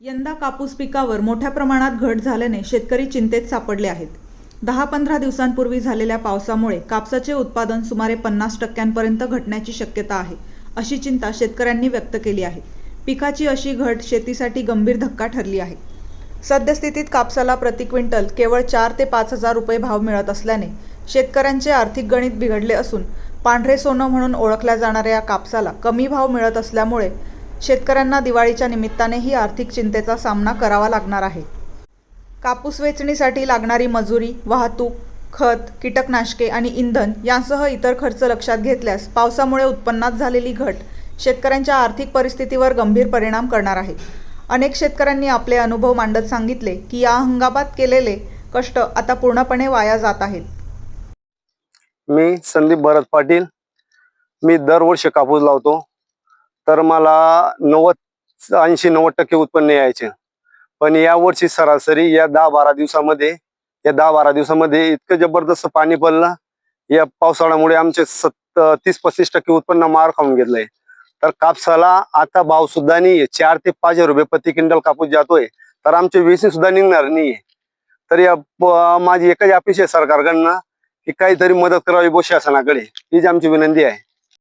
यंदा कापूस पिकावर मोठ्या प्रमाणात घट झाल्याने शेतकरी चिंतेत सापडले आहेत. दहा पंधरा दिवसांपूर्वी झालेल्या पावसामुळे कापसाचे उत्पादन सुमारे पन्नास टक्क्यांपर्यंत घटण्याची शक्यता आहे अशी चिंता शेतकऱ्यांनी व्यक्त केली आहे. पिकाची अशी घट शेतीसाठी गंभीर धक्का ठरली आहे. सद्यस्थितीत कापसाला प्रति क्विंटल केवळ चार ते पाच हजार रुपये भाव मिळत असल्याने शेतकऱ्यांचे आर्थिक गणित बिघडले असून पांढरे सोनं म्हणून ओळखल्या जाणाऱ्या या कापसाला कमी भाव मिळत असल्यामुळे शेतकऱ्यांना दिवाळीच्या निमित्तानेही आर्थिक चिंतेचा सामना करावा लागणार आहे. कापूस वेचणीसाठी लागणारी मजुरी वाहतूक खत कीटकनाशके आणि इंधन यांसह इतर खर्च लक्षात घेतल्यास पावसामुळे उत्पन्नात झालेली घट शेतकऱ्यांच्या आर्थिक परिस्थितीवर गंभीर परिणाम करणार आहे. अनेक शेतकऱ्यांनी आपले अनुभव मांडत सांगितले की या हंगामात केलेले कष्ट आता पूर्णपणे वाया जात आहेत. मी संदीप भरत पाटील. मी दरवर्षी कापूस लावतो. तर मला नव्वद ऐंशी नव्वद टक्के उत्पन्न यायचे. पण या वर्षी सरासरी या दहा बारा दिवसामध्ये या दहा बारा दिवसामध्ये इतकं जबरदस्त पाणी पडलं. या पावसाळ्यामुळे आमचे सत्त तीस पस्तीस टक्के उत्पन्न मार खाऊन घेतलंय. तर कापसाला आता भाव सुद्धा नाहीये. चार ते पाच रुपये प्रति क्विंटल कापूस जातोय. तर आमचे वेसी सुद्धा निघणार नाहीये. तर या माझी एकच अपेक्षा आहे सरकारकडनं की काहीतरी मदत करावी बुवा शासनाकडे. हीच आमची विनंती आहे.